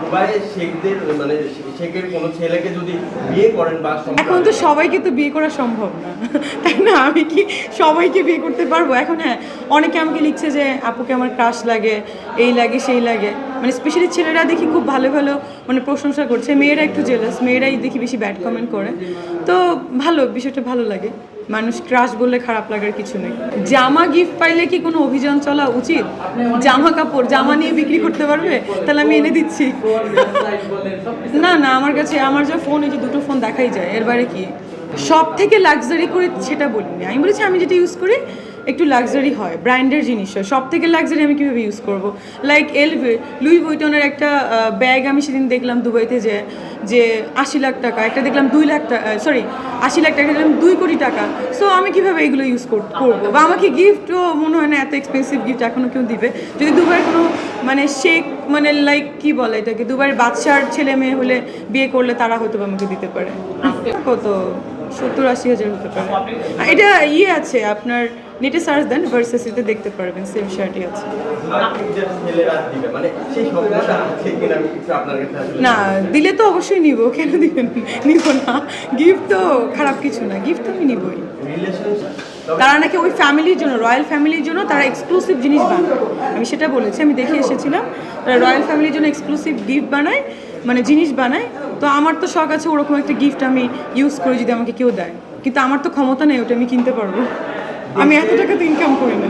দুবাইয়ে শেখদের মানে শেখের কোনো ছেলেকে যদি বিয়ে করেন বা এখন তো সবাইকে তো বিয়ে করা সম্ভব না। তাই না? আমি কি সবাইকে বিয়ে করতে পারব? এখন হ্যাঁ অনেকে আমাকে লিখছে যে আপুকে আমার ক্রাশ লাগে এই লাগে সেই লাগে। মানে স্পেশালি ছেলেরা দেখি খুব ভালো ভালো মানে প্রশংসা করছে। মেয়েরা একটু জেলাস মেয়েরাই দেখি বেশি ব্যাড কমেন্ট করে। তো ভালো বিষয়টা ভালো লাগে। মানুষ ক্রাশ বললে খারাপ লাগার কিছু নেই। জামা গিফট পাইলে কি কোনো অভিযান চলা উচিত? জামা কাপড়, জামা নিয়ে বিক্রি করতে পারবে? তাহলে আমি এনে দিচ্ছি। না না, আমার কাছে, আমার যা ফোন এই যে দুটো ফোন দেখাই যায়। এর বাইরে কি? সব থেকে লাক্সারি করে সেটা বলিনি। আমি বলেছি, আমি যেটা ইউজ করি একটু লাক্সারি হয় ব্র্যান্ডের জিনিস হয়। সব থেকে লাক্সারি আমি কীভাবে ইউজ করব? লাইক এলভে লুই ভুইটনের একটা ব্যাগ আমি সেদিন দেখলাম দুবাইতে যে যে আশি লাখ টাকা, একটা দেখলাম দুই লাখ টাকা সরি আশি লাখ টাকা দেখলাম দুই কোটি টাকা। সো আমি কীভাবে এগুলো ইউজ করব? বা আমাকে গিফটও মনে হয় না, এত এক্সপেন্সিভ গিফট এখনও কেউ দিবে। যদি দুবাইয়ের কোনো মানে শেখ মানে লাইক কি বলে এটাকে, দুবাইয়ের বাচ্চার ছেলে মেয়ে হলে বিয়ে করলে তারা হয়তো আমাকে দিতে পারে। কত? সত্তর আশি হাজার হতে পারে। এটা ইয়ে আছে আপনার নেটে সার্চ দেন ভার্সেসিতে দেখতে পারবেন সেম শার্টই আছে। না, দিলে তো অবশ্যই নিব, কেন দিবেন নিব না। গিফট তো খারাপ কিছু না গিফট তো আমি নিবই। তারা নাকি ওই ফ্যামিলির জন্য রয়্যাল ফ্যামিলির জন্য তারা এক্সক্লুসিভ জিনিস বানায়। আমি সেটা বলেছি, আমি দেখে এসেছিলাম। তারা রয়্যাল ফ্যামিলির জন্য এক্সক্লুসিভ গিফট বানায় মানে জিনিস বানায়। তো আমার তো শখ আছে ওরকম একটা গিফট আমি ইউজ করি যদি আমাকে কেউ দেয়। কিন্তু আমার তো ক্ষমতা নেই, ওটা আমি কিনতে পারব। আমি এত টাকা তো ইনকাম করি না।